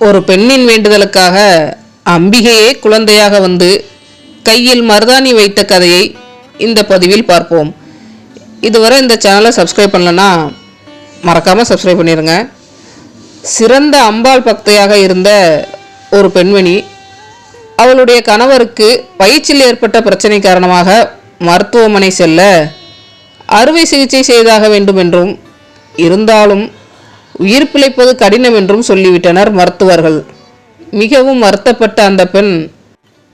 ஒரு பெண்ணின் வேண்டுதலுக்காக அம்பிகையே குழந்தையாக வந்து கையில் மருதாணி வைத்த கதையை இந்த பதிவில் பார்ப்போம். இதுவரை இந்த சேனலை சப்ஸ்கிரைப் பண்ணலன்னா மறக்காமல் சப்ஸ்கிரைப் பண்ணிடுங்க சிறந்த அம்பாள் பக்தையாக இருந்த ஒரு பெண்மணி அவளுடைய கணவருக்கு பயிற்சியில் ஏற்பட்ட பிரச்சனை காரணமாக மருத்துவமனை செல்ல அறுவை சிகிச்சை செய்தாக வேண்டும் என்றும் இருந்தாலும் உயிர் பிழைப்பது கடினம் என்றும் சொல்லிவிட்டனர் மருத்துவர்கள். மிகவும் வருத்தப்பட்ட அந்த பெண்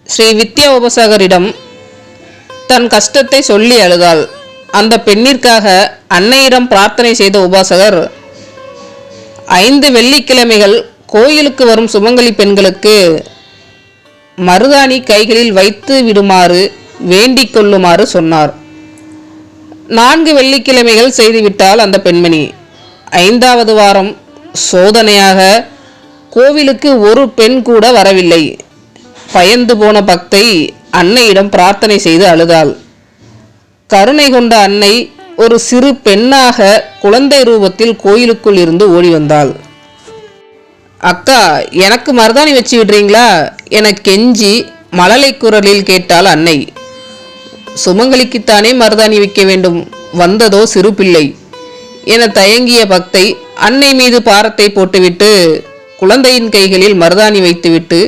ஸ்ரீ வித்யா உபசாகரிடம் தன் கஷ்டத்தை சொல்லி அழுதாள். அந்த பெண்ணிற்காக அன்னையிடம் பிரார்த்தனை செய்த உபாசகர் ஐந்து வெள்ளிக்கிழமைகள் கோயிலுக்கு வரும் சுமங்கலி பெண்களுக்கு மருதாணி கைகளில் வைத்து விடுமாறு வேண்டிக் கொள்ளுமாறு சொன்னார். நான்கு வெள்ளிக்கிழமைகள் செய்துவிட்டால் அந்த பெண்மணி. ஐந்தாவது வாரம் சோதனையாக கோவிலுக்கு ஒரு பெண் கூட வரவில்லை. பயந்து போன பக்தை அன்னையிடம் பிரார்த்தனை செய்து அழுதாள். கருணை கொண்ட அன்னை ஒரு சிறு பெண்ணாக குழந்தை ரூபத்தில் கோயிலுக்குள் இருந்து ஓடி வந்தாள். அக்கா எனக்கு மருதாணி வச்சு விடுறீங்களா? என கெஞ்சி மழலை குரலில் கேட்டாள் அன்னை. சுமங்கலிக்குத்தானே மருதாணி வைக்க வேண்டும். வந்ததோ சிறு பிள்ளை. என தயங்கிய பக்தை அன்னை மீது பாரத்தை போட்டுவிட்டு குழந்தையின் கைகளில் மருதாணி வைத்துவிட்டு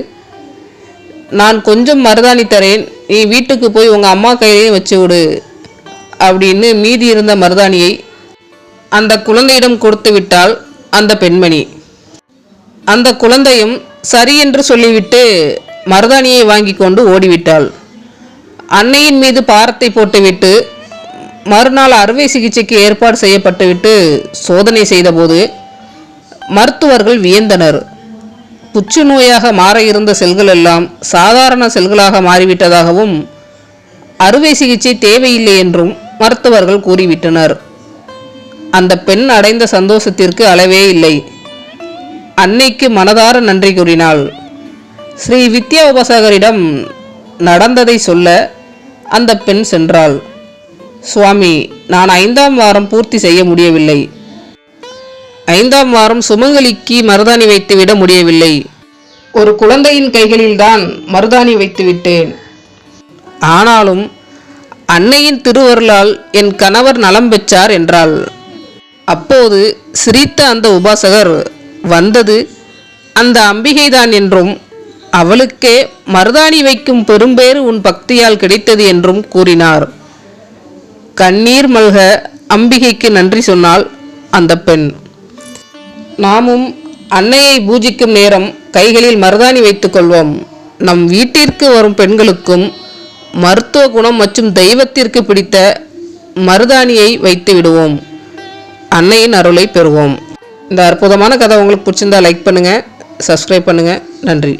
நான் கொஞ்சம் மருதாணி தரேன் நீ வீட்டுக்கு போய் உங்கள் அம்மா கையிலையும் வச்சு விடு அப்படின்னு மீதி இருந்த மருதாணியை அந்த குழந்தையிடம் கொடுத்து விட்டாள் அந்த பெண்மணி. அந்த குழந்தையும் சரி என்று சொல்லிவிட்டு மருதாணியை வாங்கி கொண்டு ஓடிவிட்டாள். அன்னையின் மீது பாரத்தை போட்டுவிட்டு மறுநாள் அறுவை சிகிச்சைக்கு ஏற்பாடு செய்யப்பட்டுவிட்டு சோதனை செய்தபோது மருத்துவர்கள் வியந்தனர். புற்றுநோயாக மாற இருந்த செல்கள் எல்லாம் சாதாரண செல்களாக மாறிவிட்டதாகவும் அறுவை சிகிச்சை தேவையில்லை என்றும் மருத்துவர்கள் கூறிவிட்டனர். அந்த பெண் அடைந்த சந்தோஷத்திற்கு அளவே இல்லை. அன்னைக்கு மனதார நன்றி கூறினாள். ஸ்ரீ வித்யா உபசாகரிடம் நடந்ததை சொல்ல அந்த பெண் சென்றாள். சுவாமி நான் ஐந்தாம் வாரம் பூர்த்தி செய்ய முடியவில்லை. ஐந்தாம் வாரம் சுமங்கலிக்கு மருதாணி வைத்துவிட முடியவில்லை. ஒரு குழந்தையின் கைகளில்தான் மருதாணி வைத்து விட்டேன் ஆனாலும் அன்னையின் திருவருளால் என் கணவர் நலம் பெற்றார் என்றாள். அப்போது சிரித்த அந்த உபாசகர் வந்தது அந்த அம்பிகைதான் என்றும் அவளுக்கே மருதாணி வைக்கும் பெரும்பேறு உன் பக்தியால் கிடைத்தது என்றும் கூறினார். கண்ணீர் மல்க அம்பிகைக்கு நன்றி சொன்னால் அந்த பெண். நாமும் அன்னையை பூஜிக்கும் நேரம் கைகளில் மருதாணி வைத்துக் கொள்வோம். நம் வீட்டிற்கு வரும் பெண்களுக்கும் மருத்துவ குணம் மற்றும் தெய்வத்திற்கு பிடித்த மருதாணியை வைத்து விடுவோம். அன்னையின் அருளை பெறுவோம். இந்த அற்புதமான கதை உங்களுக்கு பிடிச்சிருந்தா லைக் பண்ணுங்கள் சப்ஸ்கிரைப் பண்ணுங்கள் நன்றி.